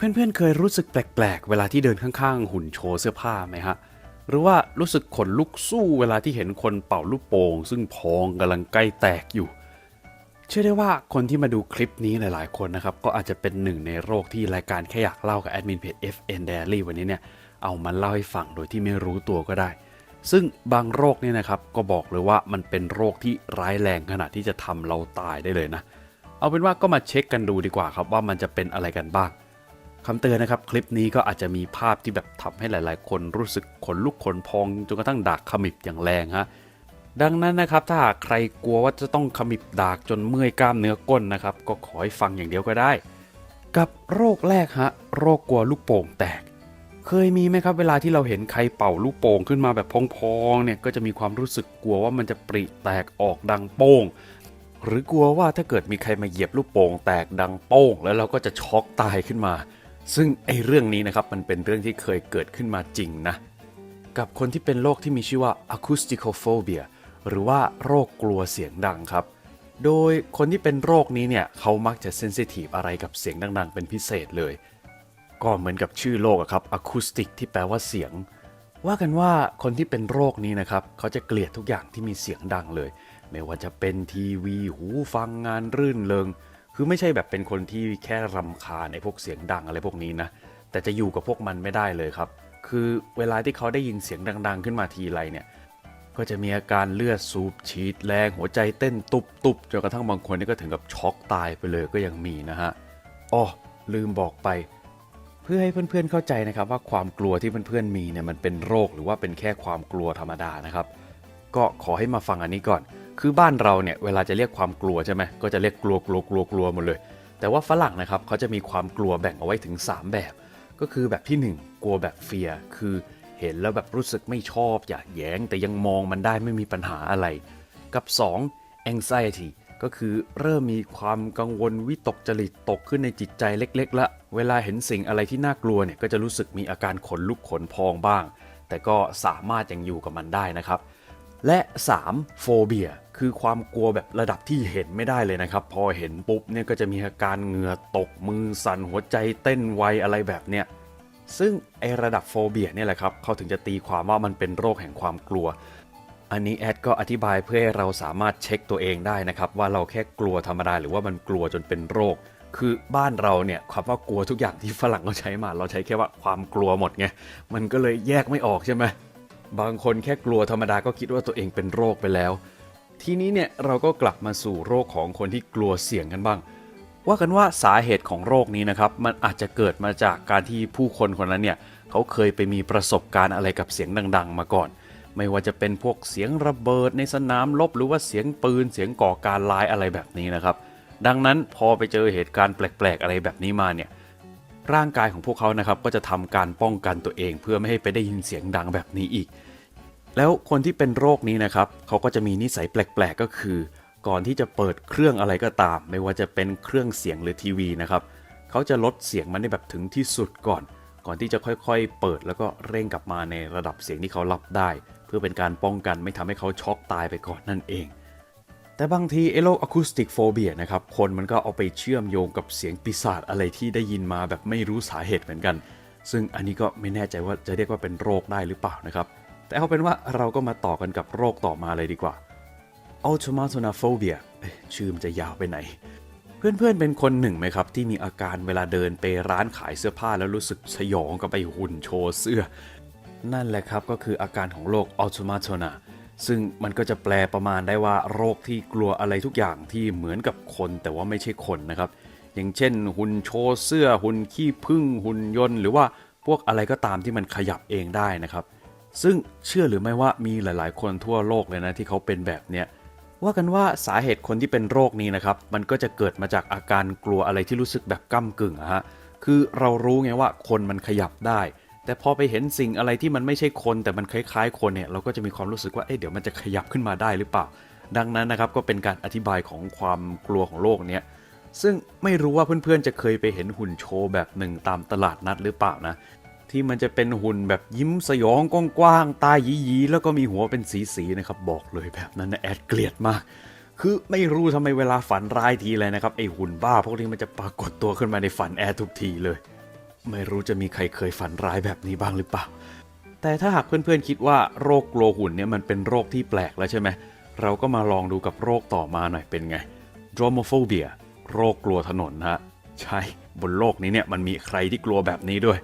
เพื่อนๆ เคยรู้สึกแปลกๆ เวลาที่เดินข้างๆ หุ่นโชว์เสื้อผ้าไหมฮะ หรือว่ารู้สึกขนลุกสู้เวลาที่เห็นคนเป่าลูกโป่งซึ่งพองกำลังใกล้แตกอยู่ เชื่อได้ว่าคนที่มาดูคลิปนี้หลายๆ คนนะครับ ก็อาจจะเป็นหนึ่งในโรคที่รายการแค่อยากเล่ากับแอดมินเพจ FN Diary วันนี้เนี่ย เอามาเล่าให้ฟังโดยที่ไม่รู้ตัวก็ได้ ซึ่งบางโรคเนี่ยนะครับก็บอกเลยว่ามันเป็นโรคที่ร้ายแรงขนาดที่จะทำเราตายได้เลยนะ เอาเป็นว่าก็มาเช็คกันดูดีกว่าครับว่ามันจะเป็นอะไรกันบ้าง คำเตือนนะครับ คลิปนี้ก็อาจจะมีภาพที่แบบทำให้หลาย ๆ คนรู้สึกขนลุกขนพองจนกระทั่งดากขมิบอย่างแรงฮะดังนั้นนะครับถ้าหากใครกลัวว่าจะต้องขมิบดากจนเมื่อยกล้ามเนื้อก้นนะครับ ก็ขอให้ฟังอย่างเดียวก็ได้ กับโรคแรกฮะโรคกลัวลูกโป่งแตก เคยมีไหมครับเวลาที่เราเห็นใครเป่าลูกโป่งขึ้นมาแบบพองๆเนี่ยก็จะมีความรู้สึกกลัวว่ามันจะปริแตกออกดังโป้ง หรือกลัวว่าถ้าเกิดมีใครมาเหยียบลูกโป่งแตกดังโป้ง แล้วเราก็จะช็อกตายขึ้นมา ซึ่งไอ้เรื่องนี้นะครับมันเป็นเรื่องที่เคยเกิดขึ้นมาจริงนะ กับคนที่เป็นโรคที่มีชื่อว่า acousticophobia หรือว่าโรคกลัวเสียงดังครับ โดยคนที่เป็นโรคนี้เนี่ยเขามักจะเซนซิทีฟอะไรกับเสียงดังๆ เป็นพิเศษเลย ก็เหมือนกับชื่อโรคอะครับ acoustic ที่แปลว่าเสียง ว่ากันว่าคนที่เป็นโรคนี้นะครับเขาจะเกลียดทุกอย่างที่มีเสียงดังเลย ไม่ว่าจะเป็นทีวี หูฟังงานรื่นเริง คือไม่ใช่แบบเป็นคนที่แค่รำคาญไอ้พวกเสียงดังอะไรพวกนี้นะ แต่จะอยู่กับพวกมันไม่ได้เลยครับ คือเวลาที่เขาได้ยินเสียงดัง ๆ ขึ้นมาทีไรเนี่ย ก็จะมีอาการเลือดสูบฉีดแรงหัวใจเต้นตุบตุบจนกระทั่งบางคนนี่ก็ถึงกับช็อกตายไปเลยก็ยังมีนะฮะอ๋อลืมบอกไป เพื่อให้เพื่อนๆเข้าใจนะครับว่าความกลัวที่เพื่อนๆมีเนี่ยมันเป็นโรคหรือว่าเป็นแค่ความกลัวธรรมดานะครับ ก็ขอให้มาฟังอันนี้ก่อน คือบ้านเราเนี่ยเวลาจะเรียกความกลัวใช่ไหมก็จะเรียกกลัวกลัวกลัวกลัวหมดเลย แต่ว่าฝรั่งนะครับเขาจะมีความกลัวแบ่งเอาไว้ถึง 3 แบบ ก็คือแบบที่ 1 กลัวแบบเฟียคือเห็นแล้วแบบรู้สึกไม่ชอบอยากแย้ง แต่ยังมองมันได้ไม่มีปัญหาอะไร กับ 2 anxiety ก็คือเริ่มมีความกังวลวิตกจริตตกขึ้นในจิตใจเล็กๆละ เวลาเห็นสิ่งอะไรที่น่ากลัวเนี่ยก็จะรู้สึกมีอาการขนลุกขนพองบ้าง แต่ก็สามารถยังอยู่กับมันได้นะครับ และ 3. โฟเบียคือความกลัวแบบระดับที่เห็นไม่ได้เลยนะครับ พอเห็นปุ๊บเนี่ยก็จะมีอาการเหงื่อตกมือสั่นหัวใจเต้นไวอะไรแบบเนี้ยซึ่งไอระดับโฟเบียเนี่ยแหละครับเขาถึงจะตีความว่ามันเป็นโรคแห่งความกลัว อันนี้แอดก็อธิบายเพื่อให้เราสามารถเช็คตัวเองได้นะครับ ว่าเราแค่กลัวธรรมดาหรือว่ามันกลัวจนเป็นโรค คือบ้านเราเนี่ยคำว่ากลัวทุกอย่างที่ฝรั่งเขาใช้มา เราใช้แค่ว่าความกลัวหมดไงมันก็เลยแยกไม่ออกใช่ไหม บางคนแค่กลัวธรรมดาก็คิดว่าตัวเองเป็นโรคไปแล้ว ทีนี้เนี่ยเราก็กลับมาสู่โรคของคนที่กลัวเสี่ยงกันบ้าง ว่ากันว่าสาเหตุของโรคนี้นะครับ มันอาจจะเกิดมาจากการที่ผู้คนคนนั้นเนี่ยเขาเคยไปมีประสบการณ์อะไรกับเสียงดัง ๆ มาก่อน ไม่ว่าจะเป็นพวกเสียงระเบิดในสนามรบหรือว่าเสียงปืนเสียงก่อการร้ายอะไรแบบนี้นะครับ ดังนั้นพอไปเจอเหตุการณ์แปลก ๆ อะไรแบบนี้มาเนี่ย ร่างกายของพวกเขานะครับก็จะทำการป้องกันตัวเอง เพื่อไม่ให้ไปได้ยินเสียงดังแบบนี้อีก แล้วคนที่เป็นโรคนี้นะครับเขาก็จะมีนิสัยแปลกๆก็คือ ก่อนที่จะเปิดเครื่องอะไรก็ตาม ไม่ว่าจะเป็นเครื่องเสียงหรือทีวีนะครับเขาจะลดเสียงมันได้แบบถึงที่สุดก่อน ก่อนที่จะค่อยๆ เปิดแล้วก็เร่งกลับมาในระดับเสียงที่เขารับได้ เพื่อเป็นการป้องกันไม่ทำให้เขาช็อกตายไปก่อนนั่นเอง แต่บางทีไอ้โรคอะคูสติกโฟเบียนะครับ คนมันก็เอาไปเชื่อมโยงกับเสียงปีศาจอะไรที่ได้ยินมาแบบไม่รู้สาเหตุเหมือนกัน ซึ่งอันนี้ก็ไม่แน่ใจว่าจะเรียกว่าเป็นโรคได้หรือเปล่านะครับ แต่เอาเป็นว่าเราก็มาต่อกันกับโรคต่อมาเลยดีกว่า a u t o m a t o n a p h o b i a เอ๊ะชื่อมันจะยาวไปไหน เพื่อนๆเป็นคนหนึ่งไหมครับ ที่มีอาการเวลาเดินไปร้านขายเสื้อผ้าแล้วรู้สึกสยองกับไอหุ่นโชว์เสื้อ นั่นแหละครับก็คืออาการของโรค a u t o m a t o n a ซึ่งมันก็จะแปลประมาณได้ว่าโรคที่กลัวอะไรทุกอย่างที่เหมือนกับคนแต่ว่าไม่ใช่คนนะครับ อย่างเช่น หุ่นโชว์เสื้อหุ่นขี้ผึ้งหุ่นยนต์ หรือว่าพวกอะไรก็ตามที่มันขยับเองได้นะครับ ซึ่งเชื่อหรือไม่ว่ามีหลายๆ คนทั่วโลกเลยนะที่เขาเป็นแบบเนี้ยว่ากันว่าสาเหตุคนที่เป็นโรคนี้นะครับ มันก็จะเกิดมาจากอาการกลัวอะไรที่รู้สึกแบบก้ากึ่งอะฮะคือเรารู้ไงว่าคนมันขยับได้ แต่พอไปเห็นสิ่งอะไรที่มันไม่ใช่คนแต่มันคล้ายๆ คนเนี่ยเราก็จะมีความรู้สึกว่าเอ๊ะเดี๋ยวมันจะขยับขึ้นมาได้หรือเปล่า ดังนั้นนะครับก็เป็นการอธิบายของความกลัวของโรคเนี้ยซึ่งไม่รู้ว่าเพื่อนๆจะเคยไปเห็นหุ่นโชว์แบบหนึ่งตามตลาดนัดหรือเปล่านะที่มันจะเป็นหุ่นแบบยิ้มสยองกว้างๆตาหยีๆแล้วก็มีหัวเป็นสีๆนะครับบอกเลยแบบนั้นนะแอดเกลียดมากคือไม่รู้ทำไมเวลาฝันร้ายทีเลยนะครับไอหุ่นบ้าพวกนี้มันจะปรากฏตัวขึ้นมาในฝันแอดทุกทีเลย ไม่รู้จะมีใครเคยฝันร้ายแบบนี้บ้างหรือเปล่า แต่ถ้าหากเพื่อนๆคิดว่าโรคกลัวหุ่นเนี่ยมันเป็นโรคที่แปลกแล้วใช่ไหม เราก็มาลองดูกับโรคต่อมาหน่อยเป็นไง dromophobia โรคกลัวถนนฮะ ใช่ บนโลกนี้เนี่ยมันมีใครที่กลัวแบบนี้ด้วย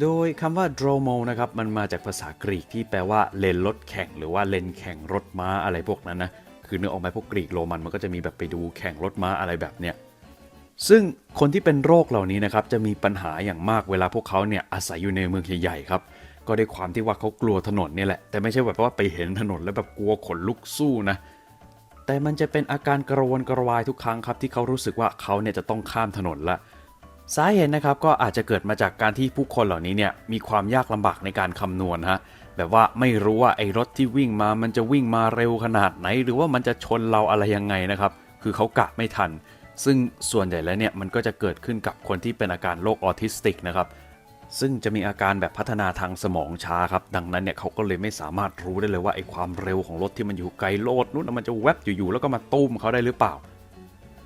โดยคำว่า dromo นะครับมันมาจากภาษากรีกที่แปลว่าเลนรถแข่ง หรือว่าเลนแข่งรถม้าอะไรพวกนั้นนะ คือเนื้อออกไหมพวกกรีกโรมันมันก็จะมีแบบไปดูแข่งรถม้าอะไรแบบเนี้ย ซึ่งคนที่เป็นโรคเหล่านี้นะครับจะมีปัญหาอย่างมากเวลาพวกเขาเนี่ยอาศัยอยู่ในเมืองใหญ่ๆครับก็ได้ความที่ว่าเขากลัวถนนนี่แหละ แต่ไม่ใช่แบบว่าไปเห็นถนนแล้วแบบกลัวขนลุกสู้นะ แต่มันจะเป็นอาการกระวนกระวายทุกครั้งครับ ที่เขารู้สึกว่าเขาเนี่ยจะต้องข้ามถนนละสาเหตุนะครับก็อาจจะเกิดมาจากการที่ผู้คนเหล่านี้เนี่ยมีความยากลำบากในการคำนวณฮะแบบว่าไม่รู้ว่าไอ้รถที่วิ่งมามันจะวิ่งมาเร็วขนาดไหน หรือว่ามันจะชนเราอะไรยังไงนะครับ คือเขากะไม่ทัน ซึ่งส่วนใหญ่แล้วเนี่ยมันก็จะเกิดขึ้นกับคนที่เป็นอาการโรคออทิสติกนะครับซึ่งจะมีอาการแบบพัฒนาทางสมองช้าครับ ดังนั้นเนี่ยเขาก็เลยไม่สามารถรู้ได้เลยว่าไอ้ความเร็วของรถที่มันอยู่ไกลโลดนู้นนะมันจะแวบอยู่ๆแล้วก็มาตุ้มเขาได้หรือเปล่า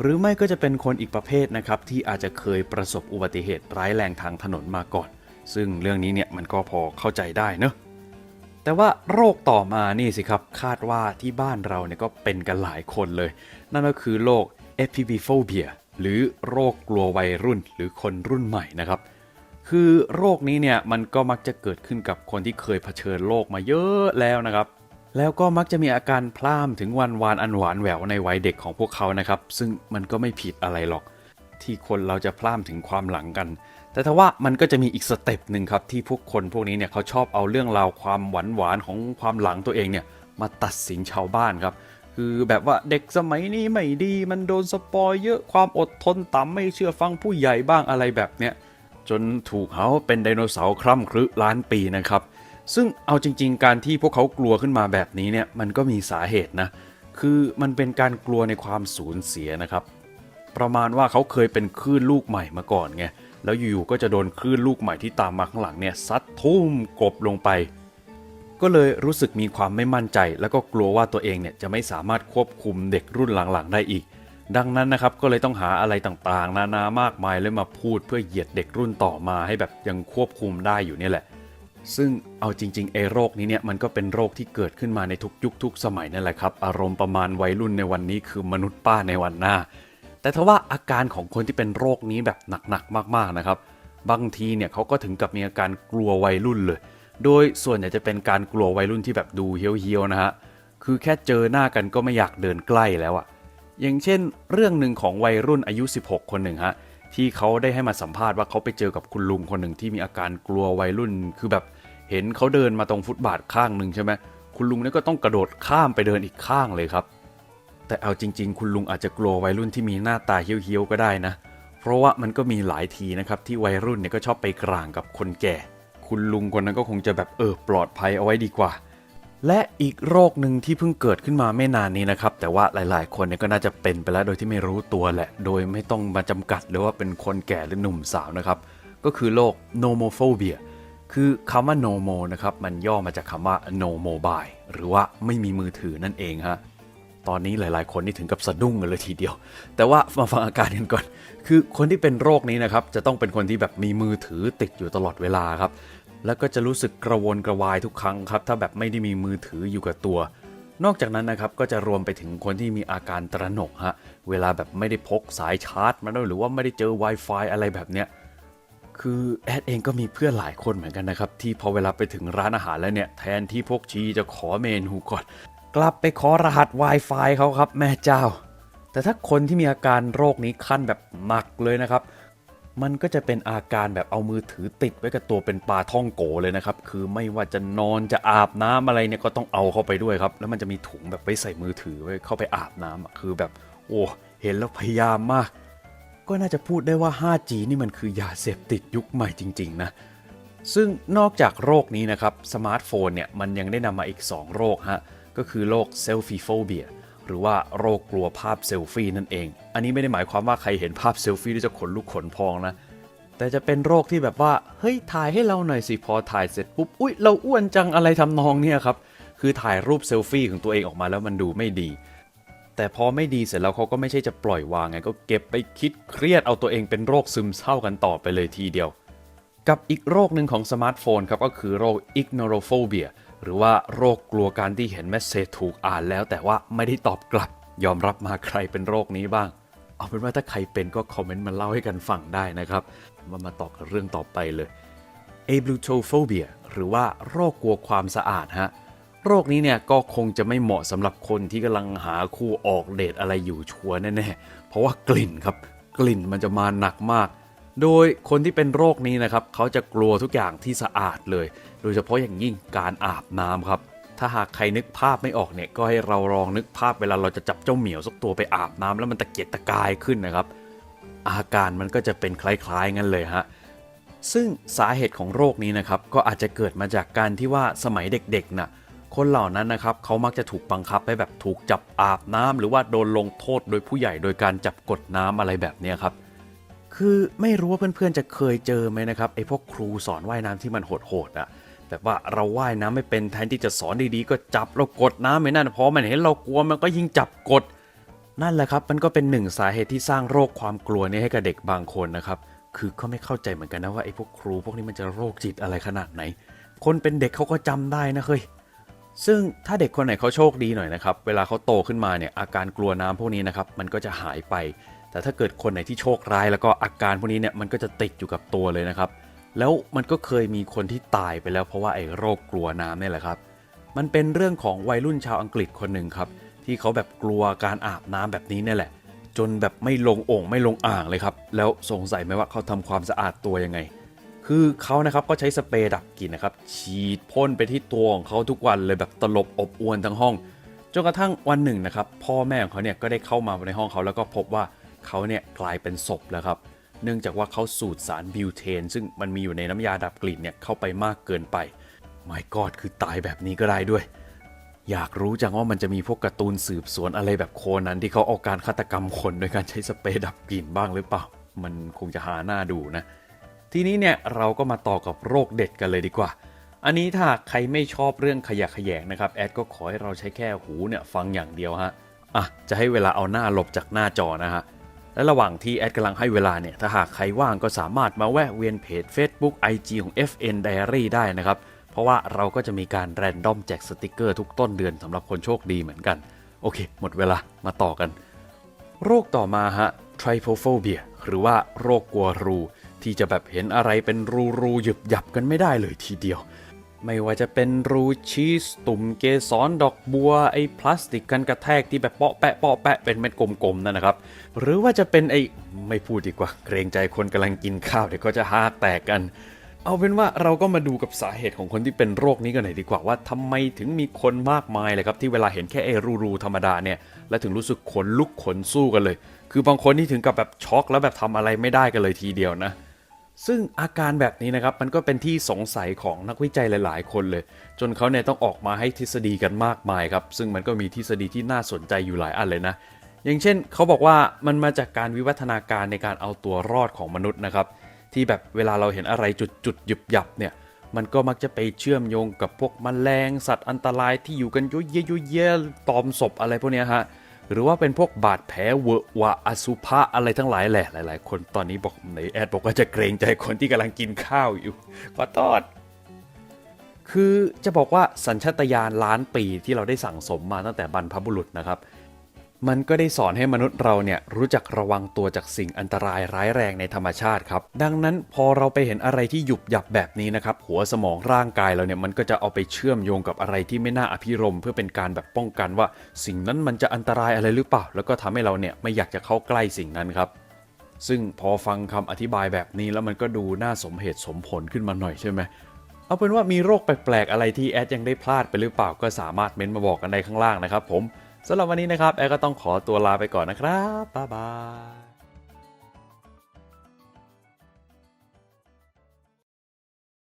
หรือไม่ก็จะเป็นคนอีกประเภทนะครับที่อาจจะเคยประสบอุบัติเหตุร้ายแรงทางถนนมาก่อน ซึ่งเรื่องนี้เนี่ยมันก็พอเข้าใจได้เนอะแต่ว่าโรคต่อมานี่สิครับคาดว่าที่บ้านเราเนี่ยก็เป็นกันหลายคนเลย นั่นก็คือโรค epiphobia หรือโรคกลัววัยรุ่นหรือคนรุ่นใหม่นะครับ คือโรคนี้เนี่ยมันก็มักจะเกิดขึ้นกับคนที่เคยเผชิญโลกมาเยอะแล้วนะครับ แล้วก็มักจะมีอาการพล่ามถึงวันวานอันหวานแหววในวัยเด็กของพวกเขานะครับ ซึ่งมันก็ไม่ผิดอะไรหรอก ที่คนเราจะพล่ามถึงความหลังกัน แต่ถ้าว่ามันก็จะมีอีกสเต็ปหนึ่งครับที่พวกคนพวกนี้เนี่ยเขาชอบเอาเรื่องราวความหวานหวานของความหลังตัวเองเนี่ยมาตัดสินชาวบ้านครับ คือแบบว่าเด็กสมัยนี้ไม่ดีมันโดนสปอยเยอะความอดทนต่ำไม่เชื่อฟังผู้ใหญ่บ้างอะไรแบบเนี้ยจนถูกเขาเป็นไดโนเสาร์คร่ำครึล้านปีนะครับ ซึ่งเอาจริง ๆ การที่พวกเขากลัวขึ้นมาแบบนี้เนี่ยมันก็มีสาเหตุนะ คือมันเป็นการกลัวในความสูญเสียนะครับ ประมาณว่าเขาเคยเป็นคลื่นลูกใหม่มาก่อนไงแล้วอยู่ๆก็จะโดนคลื่นลูกใหม่ที่ตามมาข้างหลังเนี่ยซัดทุ่มกบลงไป ก็เลยรู้สึกมีความไม่มั่นใจ แล้วก็กลัวว่าตัวเองเนี่ยจะไม่สามารถควบคุมเด็กรุ่นหลังๆ ได้อีก ดังนั้นนะครับก็เลยต้องหาอะไรต่างๆ นานามากมายเลยมาพูดเพื่อเหยียดเด็กรุ่นต่อมาให้แบบยังควบคุมได้อยู่นี่แหละ ซึ่งเอาจริงๆไอ้โรคนี้เนี่ยมันก็เป็นโรคที่เกิดขึ้นมาในทุกยุคทุกสมัยนั่นแหละครับ อารมณ์ประมาณวัยรุ่นในวันนี้คือมนุษย์ป้าในวันหน้า แต่ถ้าว่าอาการของคนที่เป็นโรคนี้แบบหนักๆมากๆนะครับ บางทีเนี่ยเขาก็ถึงกับมีอาการกลัววัยรุ่นเลย โดยส่วนใหญ่จะเป็นการกลัววัยรุ่นที่แบบดูเฮี้ยวๆนะฮะ คือแค่เจอหน้ากันก็ไม่อยากเดินใกล้แล้วอะอย่างเช่น เรื่องหนึ่งของวัยรุ่นอายุ 16 คนหนึ่งฮะ ที่เขาได้ให้มาสัมภาษณ์ว่าเขาไปเจอกับคุณลุงคนหนึ่งที่มีอาการกลัววัยรุ่น คือแบบเห็นเขาเดินมาตรงฟุตบาทข้างหนึ่งใช่ไหมคุณลุงนี่ก็ต้องกระโดดข้ามไปเดินอีกข้างเลยครับ แต่เอาจริง ๆ คุณลุงอาจจะกลัววัยรุ่นที่มีหน้าตาเฮี้ยวๆก็ได้นะ เพราะว่ามันก็มีหลายทีนะครับที่วัยรุ่นเนี่ยก็ชอบไปกลางกับคนแก่ คุณลุงคนนั้นก็คงจะแบบเออปลอดภัยเอาไว้ดีกว่า และอีกโรคหนึ่งที่เพิ่งเกิดขึ้นมาไม่นานนี้นะครับ แต่ว่าหลาย ๆ คนเนี่ยก็น่าจะเป็นไปแล้วโดยที่ไม่รู้ตัวแหละ โดยไม่ต้องมาจำกัดเลยว่าเป็นคนแก่หรือหนุ่มสาวนะครับ ก็คือโรค nomophobia คือคำว่า nomo นะครับมันย่อมาจากคำว่า no mobile หรือว่าไม่มีมือถือนั่นเองฮะตอนนี้หลาย ๆ คนนี่ถึงกับสะดุ้งกันเลยทีเดียว แต่ว่ามาฟังอาการกันก่อน คือคนที่เป็นโรคนี้นะครับ จะต้องเป็นคนที่แบบมีมือถือติดอยู่ตลอดเวลาครับ แล้วก็จะรู้สึกกระวนกระวายทุกครั้งครับ ถ้าแบบไม่ได้มีมือถืออยู่กับตัว นอกจากนั้นนะครับก็จะรวมไปถึงคนที่มีอาการตระหนกฮะเวลาแบบไม่ได้พกสายชาร์จมาด้วยหรือว่าไม่ได้เจอ Wi-Fi อะไรแบบเนี้ยคือแอดเองก็มีเพื่อนหลายคนเหมือนกันนะครับ ที่พอเวลาไปถึงร้านอาหารแล้วเนี่ย แทนที่พวกชีจะขอเมนูก่อน กลับไปขอรหัส Wi-Fi เขาครับ แม่เจ้า แต่ถ้าคนที่มีอาการโรคนี้ขั้นแบบหนักเลยนะครับ มันก็จะเป็นอาการแบบเอามือถือติดไว้กับตัวเป็นปลาท่องโกเลยนะครับ คือไม่ว่าจะนอนจะอาบน้ำอะไรเนี่ยก็ต้องเอาเข้าไปด้วยครับ แล้วมันจะมีถุงแบบไว้ใส่มือถือไว้เข้าไปอาบน้ำอะคือแบบ โอ้เห็นแล้วพยายามมาก ก็น่าจะพูดได้ว่า 5G นี่มันคือยาเสพติดยุคใหม่จริง ๆ นะ ซึ่งนอกจากโรคนี้นะครับสมาร์ทโฟนเนี่ยมันยังได้นำมาอีก 2 โรคฮะก็คือโรคเซลฟีโฟเบีย หรือว่าโรคกลัวภาพเซลฟี่นั่นเอง อันนี้ไม่ได้หมายความว่าใครเห็นภาพเซลฟี่แล้วจะขนลุกขนพองนะ แต่จะเป็นโรคที่แบบว่า เฮ้ย ถ่ายให้เราหน่อยสิ พอถ่ายเสร็จปุ๊บ อุ๊ย เราอ้วนจังอะไรทำนองเนี่ยครับ คือถ่ายรูปเซลฟี่ของตัวเองออกมาแล้วมันดูไม่ดี แต่พอไม่ดีเสร็จแล้วเขาก็ไม่ใช่จะปล่อยวางไง ก็เก็บไปคิดเครียดเอาตัวเองเป็นโรคซึมเศร้ากันต่อไปเลยทีเดียว กับอีกโรคหนึ่งของสมาร์ทโฟนครับก็คือโรค ignoraphobia หรือว่าโรคกลัวการที่เห็นเมสเซจถูกอ่านแล้ว แต่ว่าไม่ได้ตอบกลับ ยอมรับมาใครเป็นโรคนี้บ้าง เอาเป็นว่าถ้าใครเป็นก็คอมเมนต์มาเล่าให้กันฟังได้นะครับมามาต่อกับเรื่องต่อไปเลย ablutophobia หรือว่าโรคกลัวความสะอาดฮะโรคนี้เนี่ยก็คงจะไม่เหมาะสำหรับคนที่กำลังหาคู่ออกเดทอะไรอยู่ชัวแน่ๆ เพราะว่ากลิ่นครับ กลิ่นมันจะมาหนักมาก โดยคนที่เป็นโรคนี้นะครับเขาจะกลัวทุกอย่างที่สะอาดเลย โดยเฉพาะอย่างยิ่งการอาบน้ำครับ ถ้าหากใครนึกภาพไม่ออกเนี่ยก็ให้เราลองนึกภาพเวลาเราจะจับเจ้าเหมียวสักตัวไปอาบน้ำแล้วมันตะเกียกตะกายขึ้นนะครับ อาการมันก็จะเป็นคล้ายๆงั้นเลยฮะซึ่งสาเหตุของโรคนี้นะครับก็อาจจะเกิดมาจากการที่ว่าสมัยเด็กๆน่ะคนเหล่านั้นนะครับเขามักจะถูกบังคับให้แบบถูกจับอาบน้ำหรือว่าโดนลงโทษโดยผู้ใหญ่โดยการจับกดน้ำอะไรแบบนี้ครับ คือไม่รู้ว่าเพื่อนๆจะเคยเจอไหมนะครับไอ้พวกครูสอนว่ายน้ำที่มันโหดๆอะแบบว่าเราว่ายน้ำไม่เป็นแทนที่จะสอนดีๆ ก็จับเรากดน้ำไม่นั่นพอมันเห็นเรากลัวมันก็ยิ่งจับกด นั่นแหละครับมันก็เป็นหนึ่งสาเหตุที่สร้างโรคความกลัวนี้ให้กับเด็กบางคนนะครับคือก็ไม่เข้าใจเหมือนกันนะว่าไอ้พวกครูพวกนี้มันจะโรคจิตอะไรขนาดไหน คนเป็นเด็กเขาก็จำได้นะเฮ้ยซึ่งถ้าเด็กคนไหนเขาโชคดีหน่อยนะครับ เวลาเขาโตขึ้นมาเนี่ยอาการกลัวน้ำพวกนี้นะครับมันก็จะหายไป แต่ถ้าเกิดคนไหนที่โชคร้ายแล้วก็อาการพวกนี้เนี่ยมันก็จะติดอยู่กับตัวเลยนะครับ แล้วมันก็เคยมีคนที่ตายไปแล้วเพราะว่าไอ้โรคกลัวน้ำเนี่ยแหละครับ มันเป็นเรื่องของวัยรุ่นชาวอังกฤษคนหนึ่งครับที่เขาแบบกลัวการอาบน้ำแบบนี้เนี่ยแหละ จนแบบไม่ลงโอ่งไม่ลงอ่างเลยครับ แล้วสงสัยไหมว่าเขาทำความสะอาดตัวยังไง คือเขานะครับก็ใช้สเปรย์ดับกลิ่นนะครับฉีดพ่นไปที่ตัวของเขาทุกวันเลยแบบตลบอบอวนทั้งห้องจนกระทั่งวันหนึ่งนะครับพ่อแม่ของเขาเนี่ยก็ได้เข้ามาในห้องเขาแล้วก็พบว่า เขาเนี่ยกลายเป็นศพแล้วครับ เนื่องจากว่าเขาสูดสารบิวเทน ซึ่งมันมีอยู่ในน้ำยาดับกลิ่นเนี่ยเข้าไปมากเกินไปไม่กอดคือตายแบบนี้ก็ได้ด้วย อยากรู้จังว่ามันจะมีพวกการ์ตูนสืบสวนอะไรแบบโคนันที่เขาเอาการฆาตกรรมคนโดยการใช้สเปรย์ดับกลิ่นบ้างหรือเปล่า มันคงจะหาหน้าดูนะ ทีนี้เนี่ยเราก็มาต่อกับโรคเด็ดกันเลยดีกว่าอันนี้ถ้าใครไม่ชอบเรื่องขยะแขยงนะครับ แอดก็ขอให้เราใช้แค่หูเนี่ยฟังอย่างเดียวฮะ อะ จะให้เวลาเอาหน้าหลบจากหน้าจอนะฮะ และระหว่างที่แอดกำลังให้เวลาเนี่ย ถ้าหากใครว่างก็สามารถมาแวะเวียนเพจ Facebook IG ของ FN Diary ได้นะครับ เพราะว่าเราก็จะมีการแรนดอมแจกสติกเกอร์ทุกต้นเดือนสำหรับคนโชคดีเหมือนกัน โอเค หมดเวลามาต่อกัน โรคต่อมาฮะ trypophobia หรือว่าโรคกลัวรู ที่จะแบบเห็นอะไรเป็นรูรูหยุบหยับกันไม่ได้เลยทีเดียว ไม่ว่าจะเป็นรูชีสตุ่มเกสรดอกบัวไอ้พลาสติกกันกระแทกที่แบบเปาะแปะเปาะแปะเป็นเม็ดกลมๆนั่นนะครับ หรือว่าจะเป็นไอ้ไม่พูดดีกว่าเกรงใจคนกำลังกินข้าวเดี๋ยวก็จะฮากแตกกัน เอาเป็นว่าเราก็มาดูกับสาเหตุของคนที่เป็นโรคนี้กันหน่อยดีกว่าว่าทำไมถึงมีคนมากมายเลยครับที่เวลาเห็นแค่ไอ้รูๆธรรมดาเนี่ยแล้วถึงรู้สึกขนลุกขนสู้กันเลย คือบางคนที่ถึงกับแบบช็อกแล้วแบบทำอะไรไม่ได้กันเลยทีเดียวนะ ซึ่งอาการแบบนี้นะครับมันก็เป็นที่สงสัยของนักวิจัยหลาย ๆ คนเลย จนเขาเนี่ยต้องออกมาให้ทฤษฎีกันมากมายครับ ซึ่งมันก็มีทฤษฎีที่น่าสนใจอยู่หลายอันเลยนะ อย่างเช่นเขาบอกว่ามันมาจากการวิวัฒนาการในการเอาตัวรอดของมนุษย์นะครับ ที่แบบเวลาเราเห็นอะไรจุดจุดๆหยุบหยับเนี่ยมันก็มักจะไปเชื่อมโยงกับพวกแมลงสัตว์อันตรายที่อยู่กันยุ่ยเยยุ่ยเยตอมศพอะไรพวกนี้ฮะ หรือว่าเป็นพวกบาดแผลเวอะวะอสุภะอะไรทั้งหลายแหละ หลาย ๆ คนตอนนี้บอกไหนแอดบอกว่าจะเกรงใจคนที่กำลังกินข้าวอยู่ขอโทษคือจะบอกว่าสัญชาตญาณล้านปีที่เราได้สั่งสมมาตั้งแต่บรรพบุรุษนะครับ มันก็ได้สอนให้มนุษย์เราเนี่ยรู้จักระวังตัวจากสิ่งอันตรายร้ายแรงในธรรมชาติครับ ดังนั้นพอเราไปเห็นอะไรที่หยุบหยับแบบนี้นะครับ หัวสมองร่างกายเราเนี่ยมันก็จะเอาไปเชื่อมโยงกับอะไรที่ไม่น่าอภิรมเพื่อเป็นการแบบป้องกันว่า สิ่งนั้นมันจะอันตรายอะไรหรือเปล่า แล้วก็ทำให้เราเนี่ยไม่อยากจะเข้าใกล้สิ่งนั้นครับซึ่งพอฟังคำอธิบายแบบนี้แล้วมันก็ดูน่าสมเหตุสมผลขึ้นมาหน่อยใช่ไหมเอาเป็นว่ามีโรคแปลกๆอะไรที่แอดยังได้พลาดไปหรือเปล่าก็สามารถเม้นต์มาบอกกันในข้างล่างนะครับผม สำหรับวันนี้นะครับแอดก็ต้องขอตัวลาไปก่อนนะครับบ๊ายบาย